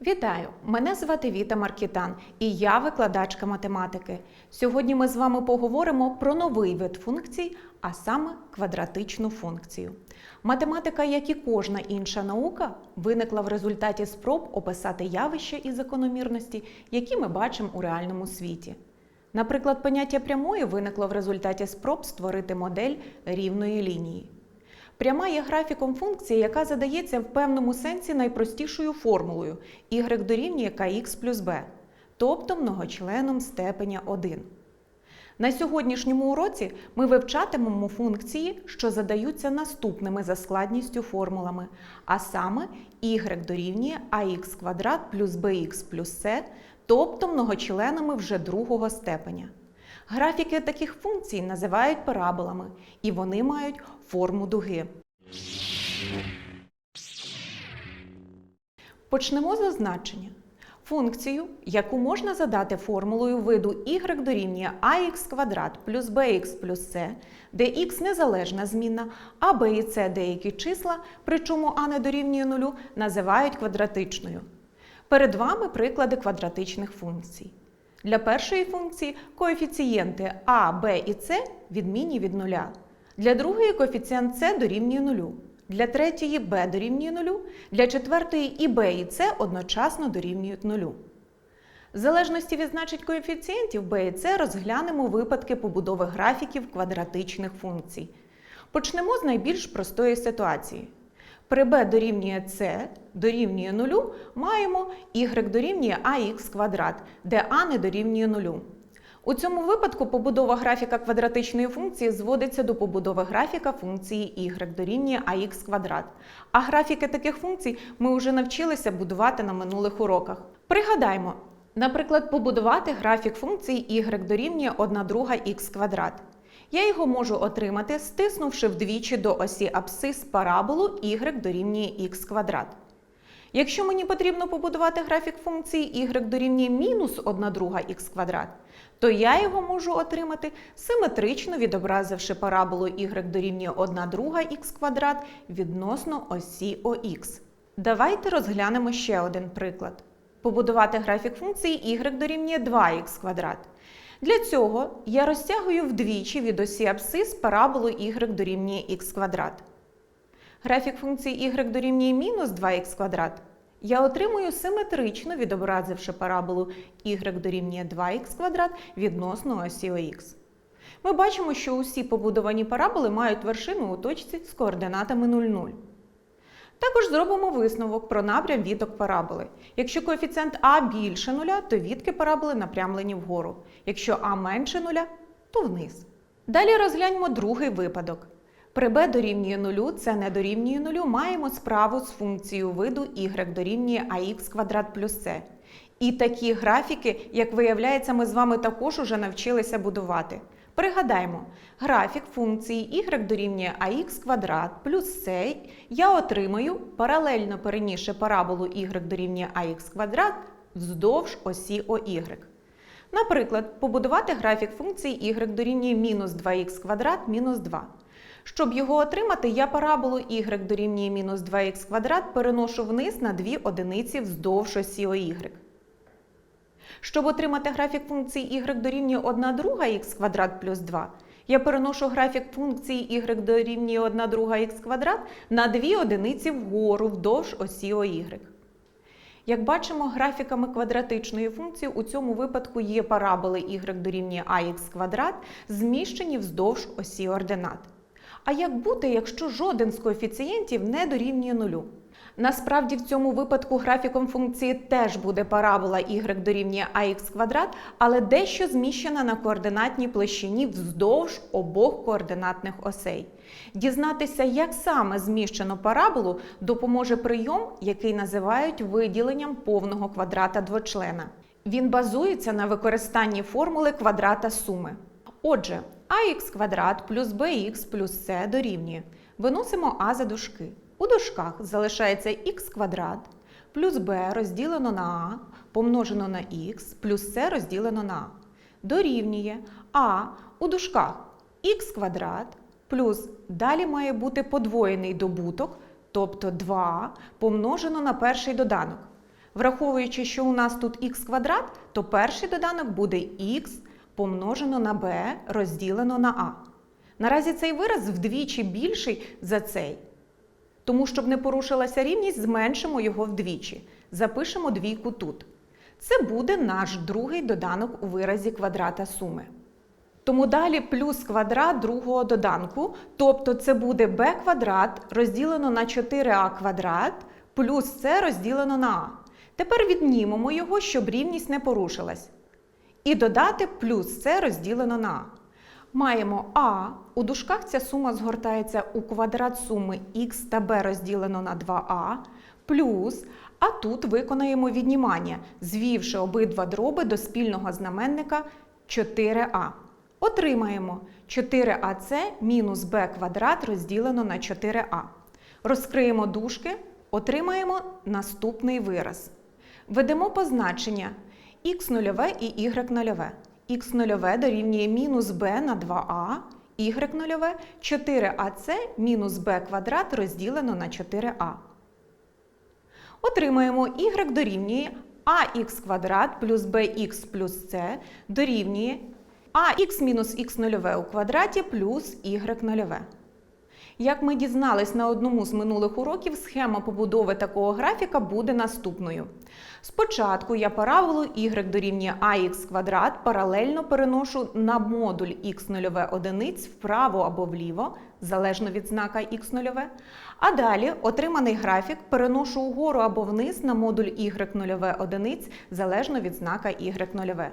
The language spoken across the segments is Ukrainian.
Вітаю! Мене звати Віта Маркітан і я викладачка математики. Сьогодні ми з вами поговоримо про новий вид функцій, а саме квадратичну функцію. Математика, як і кожна інша наука, виникла в результаті спроб описати явища і закономірності, які ми бачимо у реальному світі. Наприклад, поняття прямої виникло в результаті спроб створити модель рівної лінії. Пряма є графіком функції, яка задається в певному сенсі найпростішою формулою y дорівнює kx плюс b, тобто многочленом степеня 1. На сьогоднішньому уроці ми вивчатимемо функції, що задаються наступними за складністю формулами, а саме y дорівнює ax квадрат плюс bx плюс c, тобто многочленами вже другого степеня. Графіки таких функцій називають параболами, і вони мають форму дуги. Почнемо з означення. Функцію, яку можна задати формулою виду y дорівнює ax квадрат плюс bx плюс c, де x незалежна змінна, а b і c деякі числа, причому а не дорівнює нулю, називають квадратичною. Перед вами приклади квадратичних функцій. Для першої функції коефіцієнти а, b і c відмінні від нуля. Для другої коефіцієнт c дорівнює нулю. Для третьої b дорівнює нулю. Для четвертої і b і c одночасно дорівнюють нулю. В залежності від значень коефіцієнтів b і c розглянемо випадки побудови графіків квадратичних функцій. Почнемо з найбільш простої ситуації. При b дорівнює c дорівнює нулю маємо y дорівнює ax квадрат, де а не дорівнює нулю. У цьому випадку побудова графіка квадратичної функції зводиться до побудови графіка функції y дорівнює ax квадрат. А графіки таких функцій ми вже навчилися будувати на минулих уроках. Пригадаймо, наприклад, побудувати графік функції y дорівнює 1 друга х квадрат. Я його можу отримати, стиснувши вдвічі до осі абсцис параболу y дорівнює х квадрат. Якщо мені потрібно побудувати графік функції y дорівнює мінус 1 друга х квадрат, то я його можу отримати симетрично відобразивши параболу y дорівнює 1 друга х квадрат відносно осі ОХ. Давайте розглянемо ще один приклад. Побудувати графік функції y дорівнює 2х квадрат. Для цього я розтягую вдвічі від осі абсцис параболу y дорівнює х квадрат. Графік функції y дорівнює мінус 2х квадрат я отримую симетрично відобразивши параболу y дорівнює 2х квадрат відносно осі ОХ. Ми бачимо, що усі побудовані параболи мають вершину у точці з координатами 0, 0. Також зробимо висновок про напрям віток параболи. Якщо коефіцієнт а більше нуля, то вітки параболи напрямлені вгору. Якщо а менше нуля, то вниз. Далі розгляньмо другий випадок. При b дорівнює нулю, це не дорівнює нулю, маємо справу з функцією виду y дорівнює ax квадрат плюс c. І такі графіки, як виявляється, ми з вами також уже навчилися будувати. Пригадаємо, графік функції y дорівнює ax квадрат плюс c я отримаю, паралельно перенісши параболу y дорівнює ax квадрат вздовж осі OY. Наприклад, побудувати графік функції y дорівнює мінус 2х квадрат мінус 2. Щоб його отримати, я параболу y дорівнює мінус 2х квадрат переношу вниз на дві одиниці вздовж осі OY. Щоб отримати графік функції y дорівнює 1 друга х квадрат плюс 2, я переношу графік функції y дорівнює 1 друга х квадрат на дві одиниці вгору вдовж осі OY. Як бачимо, графіками квадратичної функції у цьому випадку є параболи y дорівнює ax квадрат, зміщені вздовж осі ординат. А як бути, якщо жоден з коефіцієнтів не дорівнює нулю? Насправді в цьому випадку графіком функції теж буде парабола y дорівнює ax квадрат, але дещо зміщена на координатній площині вздовж обох координатних осей. Дізнатися, як саме зміщено параболу, допоможе прийом, який називають виділенням повного квадрата двочлена. Він базується на використанні формули квадрата суми. Отже, ax квадрат плюс bx плюс c дорівнює. Виносимо а за дужки. У дужках залишається х квадрат плюс b розділено на а помножено на х плюс c розділено на а. Дорівнює а у дужках х квадрат плюс далі має бути подвоєний добуток, тобто 2 помножено на перший доданок. Враховуючи, що у нас тут х квадрат, то перший доданок буде х помножено на b розділено на а. Наразі цей вираз вдвічі більший за цей. Тому, щоб не порушилася рівність, зменшимо його вдвічі. Запишемо двійку тут. Це буде наш другий доданок у виразі квадрата суми. Тому далі плюс квадрат другого доданку, тобто це буде b квадрат розділено на 4а квадрат плюс c розділено на а. Тепер віднімемо його, щоб рівність не порушилась. І додати плюс c розділено на а. Маємо а, у дужках ця сума згортається у квадрат суми х та b розділено на 2а, плюс, а тут виконаємо віднімання, звівши обидва дроби до спільного знаменника 4а. Отримаємо 4ac мінус b квадрат розділено на 4а. Розкриємо дужки, отримаємо наступний вираз. Ведемо позначення х0 і y0. х0 дорівнює мінус b на 2а, y0 4ac мінус b квадрат розділено на 4а. Отримаємо y дорівнює ax квадрат плюс bx плюс c дорівнює ax мінус x0 у квадраті плюс y0. Як ми дізнались на одному з минулих уроків, схема побудови такого графіка буде наступною. Спочатку я параболу y дорівнює ax квадрат паралельно переношу на модуль x0 одиниць вправо або вліво, залежно від знака x0. А далі отриманий графік переношу угору або вниз на модуль y0 одиниць, залежно від знака y0.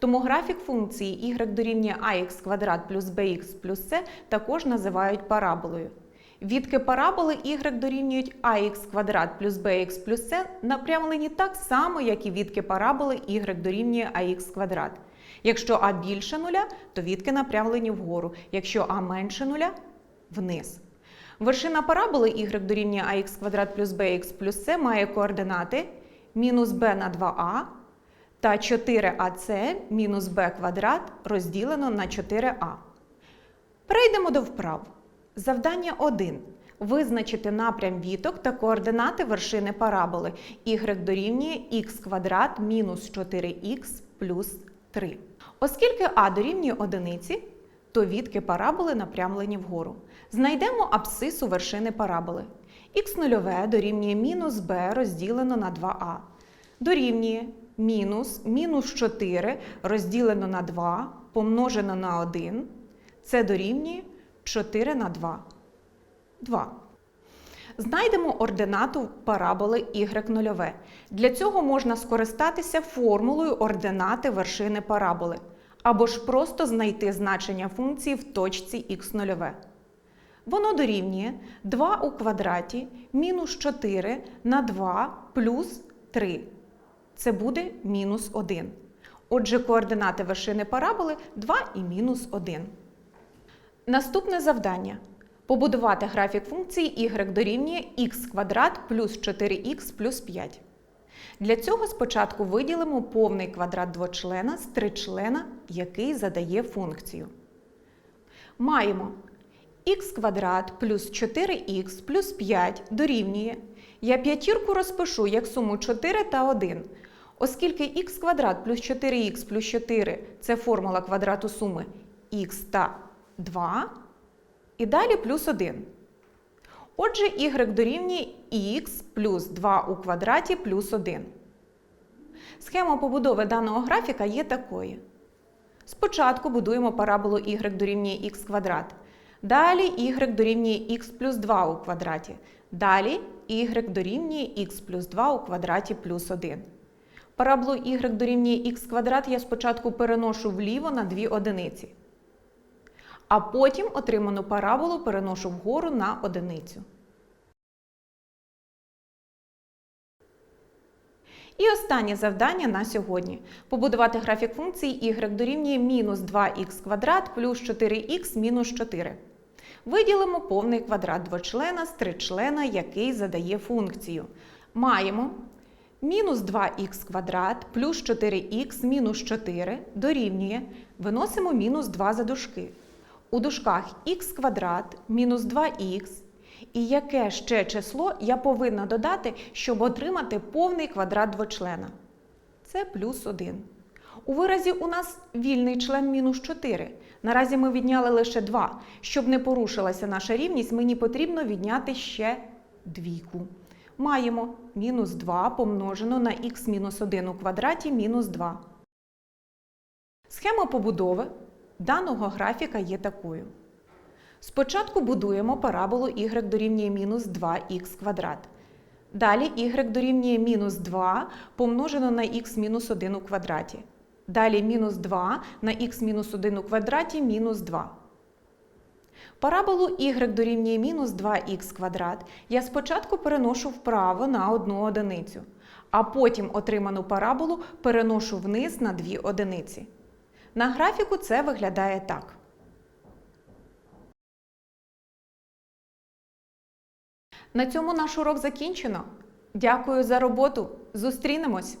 Тому графік функції y дорівнює ax квадрат плюс bx плюс c також називають параболою. Відки параболи y дорівнюють ax квадрат плюс bx плюс c напрямлені так само, як і відки параболи y дорівнює ax квадрат. Якщо а більше нуля, то відки напрямлені вгору, якщо а менше нуля вниз. Вершина параболи y дорівнює ax квадрат плюс bx плюс c має координати мінус b на 2a та 4ac мінус b квадрат розділено на 4a. Перейдемо до вправ. Завдання 1. Визначити напрям віток та координати вершини параболи y дорівнює х квадрат мінус 4х плюс 3. Оскільки а дорівнює одиниці, то відки параболи напрямлені вгору. Знайдемо абсцису вершини параболи. х0 дорівнює мінус b розділено на 2а. Дорівнює мінус мінус 4 розділено на 2 помножено на 1. Це дорівнює 4 на 2. 2. Знайдемо ординату параболи y0. Для цього можна скористатися формулою ординати вершини параболи. Або ж просто знайти значення функції в точці х0. Воно дорівнює 2 у квадраті мінус 4 на 2 плюс 3. Це буде мінус 1. Отже, координати вершини параболи 2 і мінус 1. Наступне завдання. Побудувати графік функції y дорівнює х квадрат плюс 4х плюс 5. Для цього спочатку виділимо повний квадрат двочлена з тричлена, який задає функцію. Маємо х квадрат плюс 4х плюс 5 дорівнює. Я п'ятірку розпишу як суму 4 та 1. Оскільки х квадрат плюс 4х плюс 4 це формула квадрату суми х та 2, і далі плюс 1. Отже, y дорівнює х плюс 2 у квадраті плюс 1. Схема побудови даного графіка є такою. Спочатку будуємо параболу y дорівнює х квадрат. Далі y дорівнює х плюс 2 у квадраті. Далі y дорівнює х плюс 2 у квадраті плюс 1. Параболу y дорівнює х квадрат я спочатку переношу вліво на 2 одиниці. А потім отриману параболу переношу вгору на одиницю. І останнє завдання на сьогодні. Побудувати графік функції y дорівнює мінус 2х квадрат плюс 4х мінус 4. Виділимо повний квадрат двочлена з тричлена, який задає функцію. Маємо мінус 2х квадрат плюс 4х мінус 4 дорівнює. Виносимо мінус 2 за дужки. У дужках х квадрат мінус 2х І яке ще число я повинна додати, щоб отримати повний квадрат двочлена? Це плюс 1. У виразі у нас вільний член мінус 4. Наразі ми відняли лише 2. Щоб не порушилася наша рівність, мені потрібно відняти ще двійку. Маємо мінус 2 помножено на х мінус 1 у квадраті мінус 2. Схема побудови даного графіка є такою. Спочатку будуємо параболу y дорівнює мінус 2х квадрат. Далі y дорівнює мінус 2 помножено на х мінус 1 у квадраті. Далі мінус 2 на х мінус 1 у квадраті мінус 2. Параболу y дорівнює мінус 2х квадрат я спочатку переношу вправо на одну одиницю, а потім отриману параболу переношу вниз на дві одиниці. На графіку це виглядає так. На цьому наш урок закінчено. Дякую за роботу. Зустрінемось!